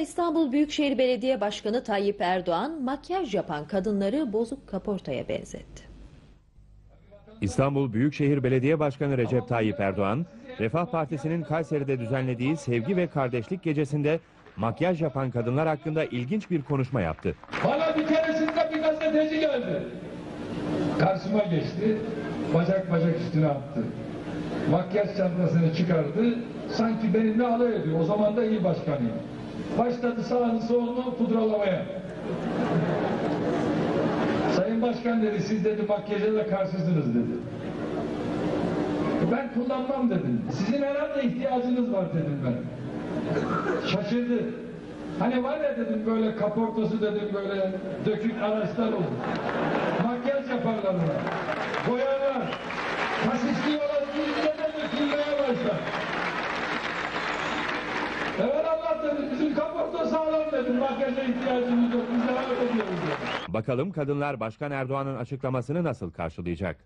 İstanbul Büyükşehir Belediye Başkanı Tayyip Erdoğan makyaj yapan kadınları bozuk kaportaya benzetti. İstanbul Büyükşehir Belediye Başkanı Recep Tayyip Erdoğan, Refah Partisi'nin Kayseri'de düzenlediği Sevgi ve Kardeşlik Gecesi'nde makyaj yapan kadınlar hakkında ilginç bir konuşma yaptı. Bana bir keresinde bir gazeteci geldi. Karşıma geçti. Bacak bacak üstüne attı. Makyaj çantasını çıkardı. Sanki benimle alay ediyor. O zaman da iyi başkanıyım. Başladı sağını solunu pudralamaya. Sayın Başkan dedi siz dedi makyaja da karşısınız dedi. Ben kullanmam dedim. Sizin herhalde ihtiyacınız var dedim ben. Şaşırdı. Hani var ya dedim böyle kaportası dedim böyle dökük araçlar olur. Makyaj yaparlar ona. Boyarlar. Taş istiyorlar. Başlar. Evet Allah dedim bizim kaporta sağlam dedim. Makyaja ihtiyacımız yok. Biz devam ediyoruz. Bakalım kadınlar Başkan Erdoğan'ın açıklamasını nasıl karşılayacak?